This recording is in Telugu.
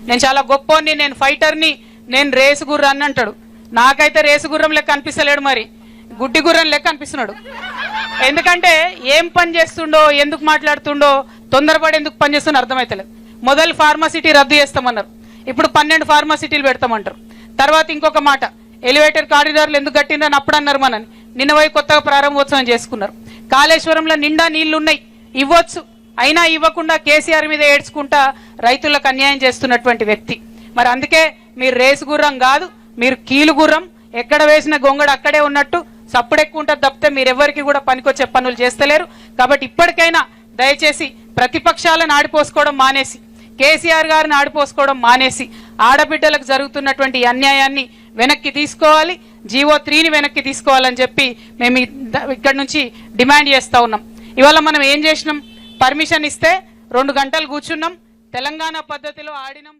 నేను చాలా గొప్పోని నేను ఫైటర్ని నేను రేసు గుర్రాన్ని అంటాడు. నాకైతే రేసు గుర్రం లెక్క అనిపిస్తలేడు మరి. గుడ్డి గుర్రం లెక్క అనిపిస్తున్నాడు. ఎందుకంటే ఏం పని చేస్తుండో ఎందుకు మాట్లాడుతుండో తొందరపడి ఎందుకు పని చేస్తుండో అర్థమైతలేదు. మొదలు ఫార్మాసిటీ రద్దు చేస్తామన్నారు. ఇప్పుడు పన్నెండు ఫార్మాసిటీలు పెడతామంటారు. తర్వాత ఇంకొక మాట ఎలివేటర్ కారిడార్లు ఎందుకు కట్టిందని అప్పుడు అన్నారు మనని. నిన్న పోయి కొత్తగా ప్రారంభోత్సవం చేసుకున్నారు. కాళేశ్వరంలో నిండా నీళ్ళు ఉన్నాయి ఇవ్వచ్చు. అయినా ఇవ్వకుండా కేసీఆర్ మీద ఏడ్చుకుంటా రైతులకు అన్యాయం చేస్తున్నటువంటి వ్యక్తి. మరి అందుకే మీరు రేసు గుర్రం కాదు మీరు కీలు గుర్రం. ఎక్కడ వేసిన గొంగడు అక్కడే ఉన్నట్టు సప్పుడెక్కువ తప్పితే మీరెవ్వరికి కూడా పనికొచ్చే పనులు చేస్తలేరు. కాబట్టి ఇప్పటికైనా దయచేసి ప్రతిపక్షాలను ఆడిపోసుకోవడం మానేసి కేసీఆర్ గారిని ఆడిపోసుకోవడం మానేసి ఆడబిడ్డలకు జరుగుతున్నటువంటి అన్యాయాన్ని వెనక్కి తీసుకోవాలి జీవో త్రీని వెనక్కి తీసుకోవాలని చెప్పి మేము ఇక్కడ నుంచి డిమాండ్ చేస్తూ ఉన్నాం. ఇవాళ మనం ఏం చేసినాం? పర్మిషన్ ఇస్తే రెండు గంటలు కూర్చున్నాం. తెలంగాణ పద్ధతిలో ఆడినాం.